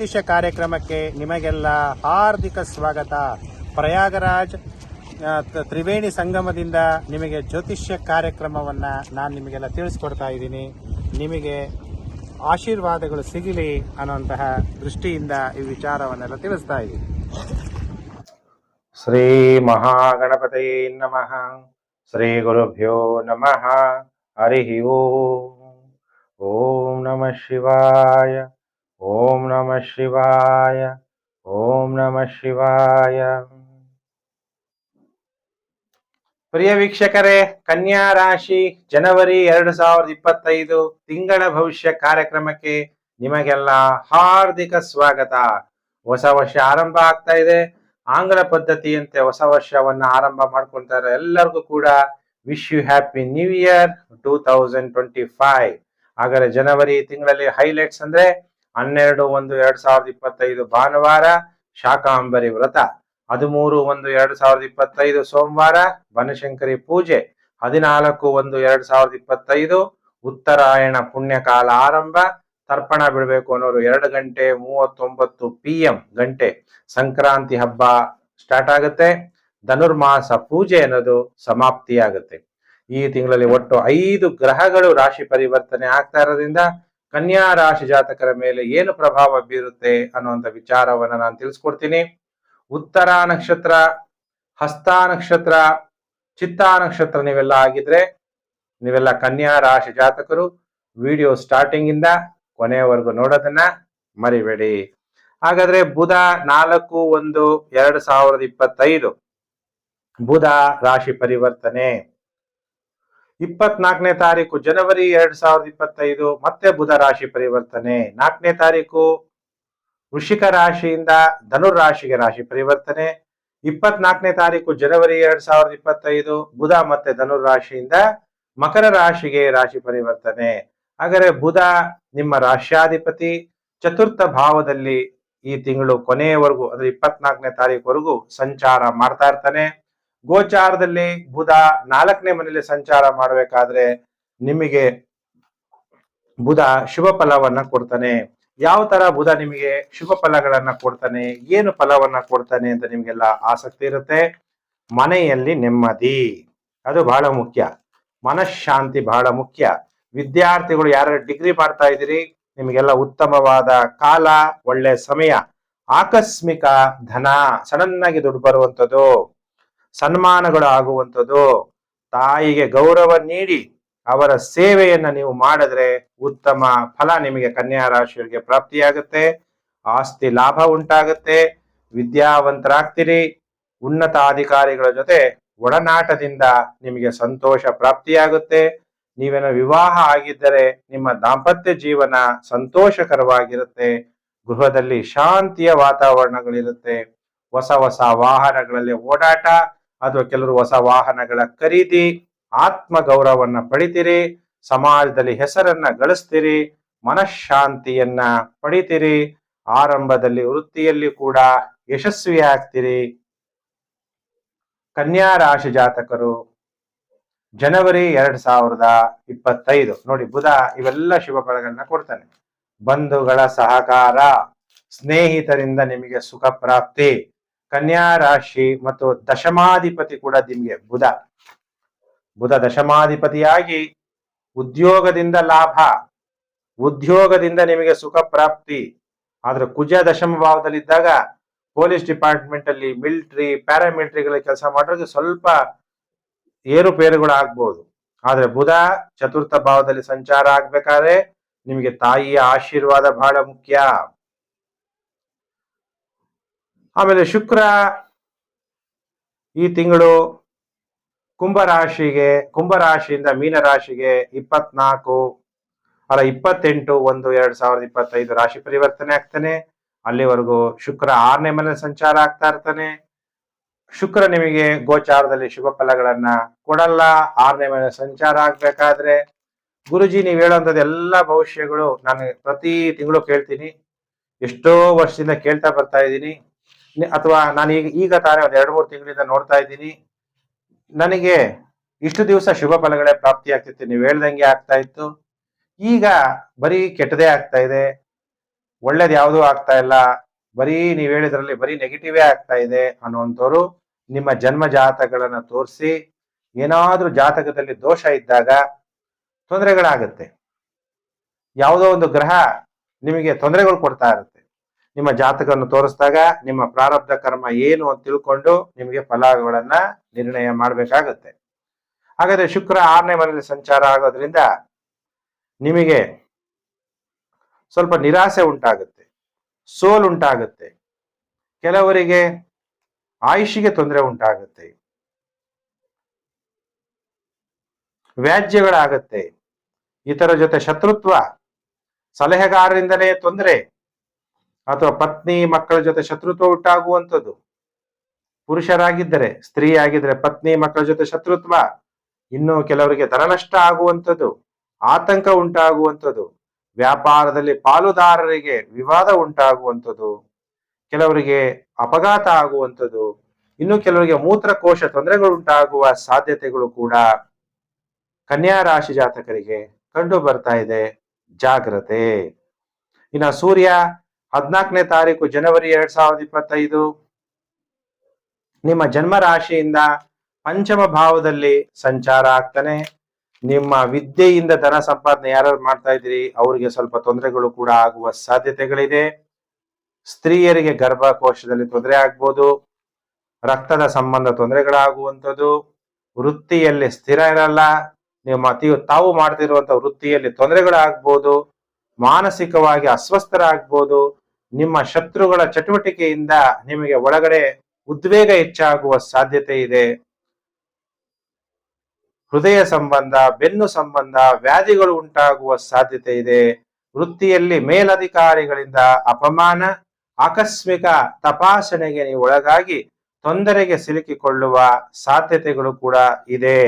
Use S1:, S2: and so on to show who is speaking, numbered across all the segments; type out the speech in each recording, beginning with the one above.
S1: ಜ್ಯೋತಿಷ್ಯ ಕಾರ್ಯಕ್ರಮಕ್ಕೆ ನಿಮಗೆಲ್ಲ ಹಾರ್ದಿಕ ಸ್ವಾಗತ. ಪ್ರಯಾಗರಾಜ್ ತ್ರಿವೇಣಿ ಸಂಗಮದಿಂದ ನಿಮಗೆ ಜ್ಯೋತಿಷ್ಯ ಕಾರ್ಯಕ್ರಮವನ್ನ ನಾನು ನಿಮಗೆಲ್ಲ ತಿಳಿಸ್ಕೊಡ್ತಾ ಇದ್ದೀನಿ. ನಿಮಗೆ ಆಶೀರ್ವಾದಗಳು ಸಿಗಲಿ ಅನ್ನುವಂತಹ ದೃಷ್ಟಿಯಿಂದ ಈ ವಿಚಾರವನ್ನೆಲ್ಲ ತಿಳಿಸ್ತಾ ಇದ್ದೀನಿ.
S2: ಶ್ರೀ ಮಹಾಗಣಪತಿ ನಮಃ. ಶ್ರೀ ಗುರುಭ್ಯೋ ನಮಃ. ಹರಿ ಓಂ. ಓಂ ನಮಃ ಶಿವಾಯ. ಓಂ ನಮಃ ಶಿವಾಯ, ಓಂ ನಮಃ ಶಿವಾಯ. ಪ್ರಿಯ ವೀಕ್ಷಕರೇ, ಕನ್ಯಾ ರಾಶಿ ಜನವರಿ ಎರಡು ಸಾವಿರದ ಇಪ್ಪತ್ತೈದು ತಿಂಗಳ ಭವಿಷ್ಯ ಕಾರ್ಯಕ್ರಮಕ್ಕೆ ನಿಮಗೆಲ್ಲ ಹಾರ್ದಿಕ ಸ್ವಾಗತ. ಹೊಸ ವರ್ಷ ಆರಂಭ ಆಗ್ತಾ ಇದೆ. ಆಂಗ್ಲ ಪದ್ಧತಿಯಂತೆ ಹೊಸ ವರ್ಷವನ್ನ ಆರಂಭ ಮಾಡ್ಕೊಳ್ತಾರೆ ಎಲ್ಲರಿಗೂ ಕೂಡ. Wish you happy new year two thousand twenty five ಹಾಗಾದ್ರೆ ಜನವರಿ ತಿಂಗಳಲ್ಲಿ ಹೈಲೈಟ್ಸ್ ಅಂದ್ರೆ ಹನ್ನೆರಡು ಒಂದು ಎರಡ್ ಸಾವಿರದ ಇಪ್ಪತ್ತೈದು ಭಾನುವಾರ ಶಾಕಾಂಬರಿ ವ್ರತ. ಹದಿಮೂರು ಒಂದು ಎರಡ್ ಸಾವಿರದ ಇಪ್ಪತ್ತೈದು ಸೋಮವಾರ, ಬನಶಂಕರಿ ಪೂಜೆ. ಹದಿನಾಲ್ಕು ಒಂದು ಎರಡ್ ಸಾವಿರದ ಇಪ್ಪತ್ತೈದು, ಉತ್ತರಾಯಣ ಪುಣ್ಯಕಾಲ ಆರಂಭ. ತರ್ಪಣ ಬಿಡಬೇಕು ಅನ್ನೋರು ಎರಡು ಗಂಟೆ ಮೂವತ್ತೊಂಬತ್ತು ಪಿ ಎಂ ಗಂಟೆ. ಸಂಕ್ರಾಂತಿ ಹಬ್ಬ ಸ್ಟಾರ್ಟ್ ಆಗುತ್ತೆ. ಧನುರ್ಮಾಸ ಪೂಜೆ ಅನ್ನೋದು ಸಮಾಪ್ತಿಯಾಗುತ್ತೆ. ಈ ತಿಂಗಳಲ್ಲಿ ಒಟ್ಟು ಐದು ಗ್ರಹಗಳು ರಾಶಿ ಪರಿವರ್ತನೆ ಆಗ್ತಾ ಇರೋದ್ರಿಂದ ಕನ್ಯಾ ರಾಶಿ ಜಾತಕರ ಮೇಲೆ ಏನು ಪ್ರಭಾವ ಬೀರುತ್ತೆ ಅನ್ನುವಂಥ ವಿಚಾರವನ್ನು ನಾನು ತಿಳಿಸ್ಕೊಡ್ತೀನಿ. ಉತ್ತರ ನಕ್ಷತ್ರ, ಹಸ್ತ ನಕ್ಷತ್ರ, ಚಿತ್ತ ನಕ್ಷತ್ರ ನೀವೆಲ್ಲ ಆಗಿದ್ರೆ ನೀವೆಲ್ಲ ಕನ್ಯಾ ರಾಶಿ ಜಾತಕರು ವಿಡಿಯೋ ಸ್ಟಾರ್ಟಿಂಗ್ ಇಂದ ಕೊನೆಯವರೆಗೂ ನೋಡೋದನ್ನ ಮರಿಬೇಡಿ. ಹಾಗಾದ್ರೆ ಬುಧ ನಾಲ್ಕು, ಒಂದು, ಎರಡು ಸಾವಿರದ ಇಪ್ಪತ್ತೈದು ಬುಧ ರಾಶಿ ಪರಿವರ್ತನೆ. ಇಪ್ಪತ್ನಾಲ್ಕನೇ ತಾರೀಕು ಜನವರಿ ಎರಡ್ ಸಾವಿರದ ಇಪ್ಪತ್ತೈದು ಮತ್ತೆ ಬುಧ ರಾಶಿ ಪರಿವರ್ತನೆ. ನಾಲ್ಕನೇ ತಾರೀಕು ವೃಷಿಕ ರಾಶಿಯಿಂದ ಧನುರ್ ರಾಶಿಗೆ ರಾಶಿ ಪರಿವರ್ತನೆ. ಇಪ್ಪತ್ನಾಲ್ಕನೇ ತಾರೀಕು ಜನವರಿ ಎರಡ್ ಸಾವಿರದ ಇಪ್ಪತ್ತೈದು ಬುಧ ಮತ್ತೆ ಧನುರ್ ರಾಶಿಯಿಂದ ಮಕರ ರಾಶಿಗೆ ರಾಶಿ ಪರಿವರ್ತನೆ. ಹಾಗಾದ್ರೆ ಬುಧ ನಿಮ್ಮ ರಾಶ್ಯಾಧಿಪತಿ ಚತುರ್ಥ ಭಾವದಲ್ಲಿ ಈ ತಿಂಗಳು ಕೊನೆಯವರೆಗೂ, ಅಂದ್ರೆ ಇಪ್ಪತ್ನಾಲ್ಕನೇ ತಾರೀಕುವರೆಗೂ ಸಂಚಾರ ಮಾಡ್ತಾ ಇರ್ತಾನೆ. ಗೋಚಾರದಲ್ಲಿ ಬುಧ ನಾಲ್ಕನೇ ಮನೆಯಲ್ಲಿ ಸಂಚಾರ ಮಾಡಬೇಕಾದ್ರೆ ನಿಮಗೆ ಬುಧ ಶುಭ ಫಲವನ್ನ ಕೊಡ್ತಾನೆ. ಯಾವ ತರ ಬುಧ ನಿಮಗೆ ಶುಭ ಫಲಗಳನ್ನ ಕೊಡ್ತಾನೆ? ಏನು ಫಲವನ್ನ ಕೊಡ್ತಾನೆ ಅಂತ ನಿಮ್ಗೆಲ್ಲ ಆಸಕ್ತಿ ಇರುತ್ತೆ? ಮನೆಯಲ್ಲಿ ನೆಮ್ಮದಿ. ಅದು ಬಹಳ ಮುಖ್ಯ. ಮನಃಶಾಂತಿ ಬಹಳ ಮುಖ್ಯ. ವಿದ್ಯಾರ್ಥಿಗಳು ಯಾರು ಡಿಗ್ರಿ ಮಾಡ್ತಾ ಇದ್ದೀರಿ, ನಿಮಗೆಲ್ಲ ಉತ್ತಮವಾದ ಕಾಲ, ಒಳ್ಳೆ ಸಮಯ, ಆಕಸ್ಮಿಕ ಧನ ಸಡನ್ ಆಗಿ ದುಡ್ಡು ಬರುವಂಥದ್ದು. ಸನ್ಮಾನಗಳು ಆಗುವಂಥದ್ದು ತಾಯಿಗೆ ಗೌರವ ನೀಡಿ ಅವರ ಸೇವೆಯನ್ನ ನೀವು ಮಾಡಿದ್ರೆ ಉತ್ತಮ ಫಲ ನಿಮಗೆ ಕನ್ಯಾ ರಾಶಿಯವರಿಗೆ ಪ್ರಾಪ್ತಿಯಾಗುತ್ತೆ. ಆಸ್ತಿ ಲಾಭ ಉಂಟಾಗುತ್ತೆ. ವಿದ್ಯಾವಂತರಾಗ್ತೀರಿ. ಉನ್ನತ ಅಧಿಕಾರಿಗಳ ಜೊತೆ ಒಡನಾಟದಿಂದ ನಿಮಗೆ ಸಂತೋಷ ಪ್ರಾಪ್ತಿಯಾಗುತ್ತೆ. ನೀವೇನೋ ವಿವಾಹ ಆಗಿದ್ದರೆ ನಿಮ್ಮ ದಾಂಪತ್ಯ ಜೀವನ ಸಂತೋಷಕರವಾಗಿರುತ್ತೆ. ಗೃಹದಲ್ಲಿ ಶಾಂತಿಯ ವಾತಾವರಣಗಳಿರುತ್ತೆ. ಹೊಸ ಹೊಸ ವಾಹನಗಳಲ್ಲಿ ಓಡಾಟ ಅಥವಾ ಕೆಲವರು ಹೊಸ ವಾಹನಗಳ ಖರೀದಿ ಆತ್ಮ ಗೌರವವನ್ನ ಪಡಿತೀರಿ, ಸಮಾಜದಲ್ಲಿ ಹೆಸರನ್ನ ಗಳಿಸ್ತೀರಿ, ಮನಃಶಾಂತಿಯನ್ನ ಪಡಿತೀರಿ, ಆರಂಭದಲ್ಲಿ ವೃತ್ತಿಯಲ್ಲಿ ಕೂಡ ಯಶಸ್ವಿ ಆಗ್ತೀರಿ ಕನ್ಯಾ ರಾಶಿ ಜಾತಕರು, ಜನವರಿ ಎರಡ್ ಸಾವಿರದ ಇಪ್ಪತ್ತೈದು. ನೋಡಿ, ಬುಧ ಇವೆಲ್ಲ ಶುಭ ಫಲಗಳನ್ನ ಕೊಡ್ತಾನೆ. ಬಂಧುಗಳ ಸಹಕಾರ, ಸ್ನೇಹಿತರಿಂದ ನಿಮಗೆ ಸುಖ ಪ್ರಾಪ್ತಿ ಕನ್ಯಾ ರಾಶಿ ಮತ್ತು ದಶಮಾಧಿಪತಿ ಕೂಡ ನಿಮಗೆ ಬುಧ. ಬುಧ ದಶಮಾಧಿಪತಿಯಾಗಿ ಉದ್ಯೋಗದಿಂದ ಲಾಭ. ಉದ್ಯೋಗದಿಂದ ನಿಮಗೆ ಸುಖ ಪ್ರಾಪ್ತಿ. ಆದ್ರೆ ಕುಜ ದಶಮ ಭಾವದಲ್ಲಿದ್ದಾಗ ಪೊಲೀಸ್ ಡಿಪಾರ್ಟ್ಮೆಂಟ್ ಅಲ್ಲಿ ಮಿಲಿಟರಿ ಪ್ಯಾರಾಮಿಲಿಟರಿಗಳ ಕೆಲಸ ಮಾಡೋದು ಸ್ವಲ್ಪ ಏರುಪೇರುಗಳು ಆಗ್ಬಹುದು ಆದ್ರೆ ಬುಧ ಚತುರ್ಥ ಭಾವದಲ್ಲಿ ಸಂಚಾರ ಆಗ್ಬೇಕಾದ್ರೆ ನಿಮಗೆ ತಾಯಿಯ ಆಶೀರ್ವಾದ ಬಹಳ ಮುಖ್ಯ. ಆಮೇಲೆ ಶುಕ್ರ ಈ ತಿಂಗಳು ಕುಂಭರಾಶಿಗೆ ಕುಂಭರಾಶಿಯಿಂದ ಮೀನರಾಶಿಗೆ ಇಪ್ಪತ್ನಾಲ್ಕು, ಅಲ್ಲ ಇಪ್ಪತ್ತೆಂಟು, ಒಂದು, ಎರಡ್ ಸಾವಿರದ ಇಪ್ಪತ್ತೈದು ರಾಶಿ ಪರಿವರ್ತನೆ ಆಗ್ತಾನೆ. ಅಲ್ಲಿವರೆಗೂ ಶುಕ್ರ ಆರನೇ ಮನೆ ಸಂಚಾರ ಆಗ್ತಾ ಇರ್ತಾನೆ. ಶುಕ್ರ ನಿಮಗೆ ಗೋಚಾರದಲ್ಲಿ ಶುಭ ಫಲಗಳನ್ನ ಕೊಡಲ್ಲ, ಆರನೇ ಮನೆ ಸಂಚಾರ ಆಗ್ಬೇಕಾದ್ರೆ. ಗುರುಜಿ, ನೀವು ಹೇಳುವಂಥದ್ದು ಎಲ್ಲ ಭವಿಷ್ಯಗಳು ನಾನು ಪ್ರತಿ ತಿಂಗಳು ಕೇಳ್ತೀನಿ. ಎಷ್ಟೋ ವರ್ಷದಿಂದ ಕೇಳ್ತಾ ಬರ್ತಾ ಇದ್ದೀನಿ. ಅಥವಾ ನಾನು ಈಗ ಈಗ ತಾನೇ ಒಂದು ಎರಡು ಮೂರು ತಿಂಗಳಿಂದ ನೋಡ್ತಾ ಇದ್ದೀನಿ. ನನಗೆ ಇಷ್ಟು ದಿವಸ ಶುಭ ಫಲಗಳೇ ಪ್ರಾಪ್ತಿ ಆಗ್ತಿತ್ತು ನೀವು ಹೇಳ್ದಂಗೆ ಆಗ್ತಾ ಇತ್ತು. ಈಗ ಬರೀ ಕೆಟ್ಟದೇ ಆಗ್ತಾ ಇದೆ. ಒಳ್ಳೇದು ಯಾವುದೂ ಆಗ್ತಾ ಇಲ್ಲ. ಬರೀ ನೀವು ಹೇಳಿದ್ರಲ್ಲಿ ಬರೀ ನೆಗೆಟಿವೇ ಆಗ್ತಾ ಇದೆ ಅನ್ನುವಂಥವ್ರು ನಿಮ್ಮ ಜನ್ಮ ಜಾತಕಗಳನ್ನು ತೋರಿಸಿ ಏನಾದರೂ ಜಾತಕದಲ್ಲಿ ದೋಷ ಇದ್ದಾಗ ತೊಂದರೆಗಳಾಗುತ್ತೆ. ಯಾವುದೋ ಒಂದು ಗ್ರಹ ನಿಮಗೆ ತೊಂದರೆಗಳು ಕೊಡ್ತಾ ಇರುತ್ತೆ. ನಿಮ್ಮ ಜಾತಕವನ್ನು ತೋರಿಸಿದಾಗ ನಿಮ್ಮ ಪ್ರಾರಬ್ಧ ಕರ್ಮ ಏನು ಅಂತ ತಿಳ್ಕೊಂಡು ನಿಮಗೆ ಫಲಗಳನ್ನ ನಿರ್ಣಯ ಮಾಡಬೇಕಾಗುತ್ತೆ. ಹಾಗಾದ್ರೆ ಶುಕ್ರ ಆರನೇ ಮನೆಯಲ್ಲಿ ಸಂಚಾರ ಆಗೋದ್ರಿಂದ ನಿಮಗೆ ಸ್ವಲ್ಪ ನಿರಾಸೆ ಉಂಟಾಗುತ್ತೆ, ಸೋಲ್ ಉಂಟಾಗುತ್ತೆ, ಕೆಲವರಿಗೆ ಆಯುಷಿಗೆ ತೊಂದರೆ ಉಂಟಾಗುತ್ತೆ, ವ್ಯಾಜ್ಯಗಳಾಗತ್ತೆ, ಇತರ ಜೊತೆ ಶತ್ರುತ್ವ ಸಲಹೆಗಾರರಿಂದಲೇ ತೊಂದರೆ ಅಥವಾ ಪತ್ನಿ ಮಕ್ಕಳ ಜೊತೆ ಶತ್ರುತ್ವ ಉಂಟಾಗುವಂಥದ್ದು. ಪುರುಷರಾಗಿದ್ದರೆ ಸ್ತ್ರೀ ಆಗಿದ್ರೆ ಪತ್ನಿ ಮಕ್ಕಳ ಜೊತೆ ಶತ್ರುತ್ವ, ಇನ್ನು ಕೆಲವರಿಗೆ ಧನನಷ್ಟ ಆಗುವಂಥದ್ದು, ಆತಂಕ ಉಂಟಾಗುವಂಥದ್ದು, ವ್ಯಾಪಾರದಲ್ಲಿ ಪಾಲುದಾರರಿಗೆ ವಿವಾದ ಉಂಟಾಗುವಂಥದ್ದು, ಕೆಲವರಿಗೆ ಅಪಘಾತ ಆಗುವಂಥದ್ದು, ಇನ್ನು ಕೆಲವರಿಗೆ ಮೂತ್ರಕೋಶ ತೊಂದರೆಗಳು ಉಂಟಾಗುವ ಸಾಧ್ಯತೆಗಳು ಕೂಡ ಕನ್ಯಾ ರಾಶಿ ಜಾತಕರಿಗೆ ಕಂಡು ಬರ್ತಾ ಇದೆ. ಜಾಗ್ರತೆ. ಇನ್ನು ಸೂರ್ಯ ಹದಿನಾಲ್ಕನೇ ತಾರೀಕು ಜನವರಿ ಎರಡ್ ಸಾವಿರದ ಇಪ್ಪತ್ತೈದು. ನಿಮ್ಮ ಜನ್ಮ ರಾಶಿಯಿಂದ ಪಂಚಮ ಭಾವದಲ್ಲಿ ಸಂಚಾರ ಆಗ್ತಾನೆ. ನಿಮ್ಮ ವಿದ್ಯೆಯಿಂದ ಧನ ಸಂಪಾದನೆ ಯಾರು ಮಾಡ್ತಾ ಇದ್ದೀರಿ, ಅವರಿಗೆ ಸ್ವಲ್ಪ ತೊಂದರೆಗಳು ಕೂಡ ಆಗುವ ಸಾಧ್ಯತೆಗಳಿದೆ. ಸ್ತ್ರೀಯರಿಗೆ ಗರ್ಭಕೋಶದಲ್ಲಿ ತೊಂದರೆ ಆಗ್ಬೋದು. ರಕ್ತದ ಸಂಬಂಧ ತೊಂದರೆಗಳಾಗುವಂಥದ್ದು. ವೃತ್ತಿಯಲ್ಲಿ ಸ್ಥಿರ ಇರಲ್ಲ. ನಿಮ್ಮ ಅತಿಯು ತಾವು ಮಾಡ್ತಿರುವಂತ ವೃತ್ತಿಯಲ್ಲಿ ತೊಂದರೆಗಳಾಗ್ಬೋದು. ಮಾನಸಿಕವಾಗಿ ಅಸ್ವಸ್ಥರಾಗ್ಬೋದು. ನಿಮ್ಮ ಶತ್ರುಗಳ ಚಟುವಟಿಕೆಯಿಂದ ನಿಮಗೆ ಒಳಗಡೆ ಉದ್ವೇಗ ಹೆಚ್ಚಾಗುವ ಸಾಧ್ಯತೆ ಇದೆ. ಹೃದಯ ಸಂಬಂಧ, ಬೆನ್ನು ಸಂಬಂಧ, ವ್ಯಾಧಿಗಳು ಉಂಟಾಗುವ ಸಾಧ್ಯತೆ ಇದೆ. ವೃತ್ತಿಯಲ್ಲಿ ಮೇಲಧಿಕಾರಿಗಳಿಂದ ಅಪಮಾನ, ಆಕಸ್ಮಿಕ ತಪಾಸಣೆಗೆ ನೀವು ಒಳಗಾಗಿ ತೊಂದರೆಗೆ ಸಿಲುಕಿಕೊಳ್ಳುವ ಸಾಧ್ಯತೆಗಳು ಕೂಡ ಇದೆ.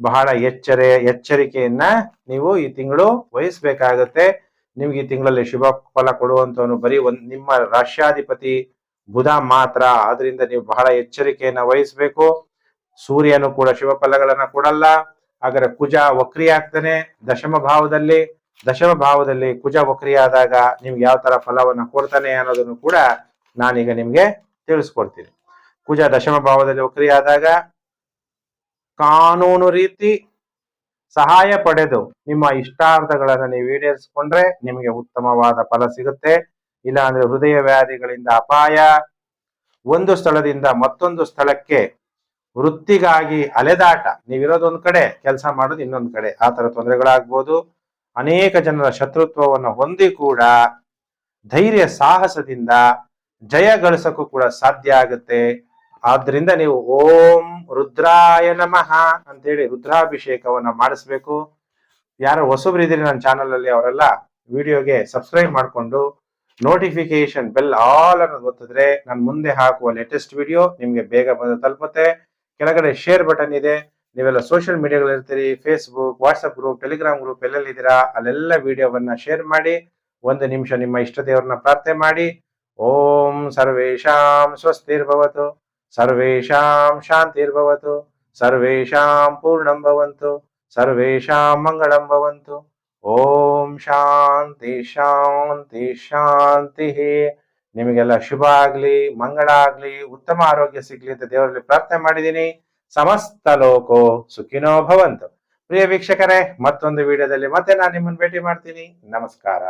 S2: ಬಹಳ ಎಚ್ಚರೆ, ಎಚ್ಚರಿಕೆಯನ್ನ ನೀವು ಈ ತಿಂಗಳು ವಹಿಸ್ಬೇಕಾಗತ್ತೆ. ನಿಮ್ಗೆ ಈ ತಿಂಗಳಲ್ಲಿ ಶುಭ ಫಲ ಕೊಡುವಂತವನು ಬರೀ ಒಂದ್ ನಿಮ್ಮ ರಾಷ್ಟ್ರಾಧಿಪತಿ ಬುಧ ಮಾತ್ರ. ಆದ್ರಿಂದ ನೀವು ಬಹಳ ಎಚ್ಚರಿಕೆಯನ್ನ ವಹಿಸ್ಬೇಕು. ಸೂರ್ಯನು ಕೂಡ ಶುಭ ಫಲಗಳನ್ನ ಕೊಡಲ್ಲ. ಹಾಗಾದ್ರೆ ಕುಜ ವಕ್ರಿ ಆಗ್ತಾನೆ ದಶಮ ಭಾವದಲ್ಲಿ. ದಶಮ ಭಾವದಲ್ಲಿ ಕುಜ ವಕ್ರಿ ಆದಾಗ ನಿಮ್ಗೆ ಯಾವ ತರ ಫಲವನ್ನ ಕೊಡ್ತಾನೆ ಅನ್ನೋದನ್ನು ಕೂಡ ನಾನೀಗ ನಿಮ್ಗೆ ತಿಳಿಸ್ಕೊಡ್ತೀನಿ. ಕುಜ ದಶಮ ಭಾವದಲ್ಲಿ ವಕ್ರಿ ಆದಾಗ ಕಾನೂನು ರೀತಿ ಸಹಾಯ ಪಡೆದು ನಿಮ್ಮ ಇಷ್ಟಾರ್ಥಗಳನ್ನು ನೀವು ಈಡೇರಿಸಿಕೊಂಡ್ರೆ ನಿಮಗೆ ಉತ್ತಮವಾದ ಫಲ ಸಿಗುತ್ತೆ. ಇಲ್ಲ ಅಂದ್ರೆ ಹೃದಯ ವ್ಯಾಧಿಗಳಿಂದ ಅಪಾಯ. ಒಂದು ಸ್ಥಳದಿಂದ ಮತ್ತೊಂದು ಸ್ಥಳಕ್ಕೆ ವೃತ್ತಿಗಾಗಿ ಅಲೆದಾಟ. ನೀವಿರೋದೊಂದು ಕಡೆ, ಕೆಲಸ ಮಾಡೋದು ಇನ್ನೊಂದು ಕಡೆ. ಆ ತರ ತೊಂದರೆಗಳಾಗ್ಬೋದು. ಅನೇಕ ಜನರ ಶತ್ರುತ್ವವನ್ನು ಹೊಂದಿ ಕೂಡ ಧೈರ್ಯ, ಸಾಹಸದಿಂದ ಜಯ ಗಳಿಸಕ್ಕೂ ಕೂಡ ಸಾಧ್ಯ ಆಗುತ್ತೆ. ಆದ್ರಿಂದ ನೀವು ಓಂ ರುದ್ರಾಯ ನಮಃ ಅಂತೇಳಿ ರುದ್ರಾಭಿಷೇಕವನ್ನ ಮಾಡಿಸ್ಬೇಕು. ಯಾರು ಹೊಸಬ್ರಿದ್ದೀರಿ ನನ್ನ ಚಾನಲ್ ಅಲ್ಲಿ ಅವರೆಲ್ಲ ವಿಡಿಯೋಗೆ ಸಬ್ಸ್ಕ್ರೈಬ್ ಮಾಡಿಕೊಂಡು ನೋಟಿಫಿಕೇಶನ್ ಬೆಲ್ ಆಲ್ ಅನ್ನೋದು ಗೊತ್ತಿದ್ರೆ ನಾನು ಮುಂದೆ ಹಾಕುವ ಲೇಟೆಸ್ಟ್ ವಿಡಿಯೋ ನಿಮ್ಗೆ ಬೇಗ ಬಂದು ತಲುಪುತ್ತೆ. ಕೆಳಗಡೆ ಶೇರ್ ಬಟನ್ ಇದೆ. ನೀವೆಲ್ಲ ಸೋಷಿಯಲ್ ಮೀಡಿಯಾಗಳು ಇರ್ತೀರಿ Facebook WhatsApp group Telegram group ಎಲ್ಲೆಲ್ಲಿದ್ದೀರಾ ಅಲ್ಲೆಲ್ಲ ವಿಡಿಯೋವನ್ನ ಶೇರ್ ಮಾಡಿ, ಒಂದು ನಿಮಿಷ ನಿಮ್ಮ ಇಷ್ಟ ದೇವರನ್ನ ಪ್ರಾರ್ಥನೆ ಮಾಡಿ. ಓಂ ಸರ್ವೇಶಾಂ ಸ್ವಸ್ತಿರ್ಭವತು. ಸರ್ವೇಶಾಂ ಶಾಂತಿರ್ಭವತು ಸರ್ವೇಶಾಂ ಪೂರ್ಣಂ ಭವಂತು ಸರ್ವೇಶಾಂ ಮಂಗಳಂ ಭವಂತು ಓಂ ಶಾಂತಿ ಶಾಂತಿ ಶಾಂತಿ ನಿಮಗೆಲ್ಲ ಶುಭ ಆಗ್ಲಿ, ಮಂಗಳ ಆಗ್ಲಿ, ಉತ್ತಮ ಆರೋಗ್ಯ ಸಿಗ್ಲಿ ಅಂತ ದೇವರಲ್ಲಿ ಪ್ರಾರ್ಥನೆ ಮಾಡಿದ್ದೀನಿ. ಸಮಸ್ತ ಲೋಕೋ ಸುಖಿನೋ ಭವಂತು. ಪ್ರಿಯ ವೀಕ್ಷಕರೇ, ಮತ್ತೊಂದು ವಿಡಿಯೋದಲ್ಲಿ ಮತ್ತೆ ನಾನು ನಿಮ್ಮನ್ನು ಭೇಟಿ ಮಾಡ್ತೀನಿ. ನಮಸ್ಕಾರ.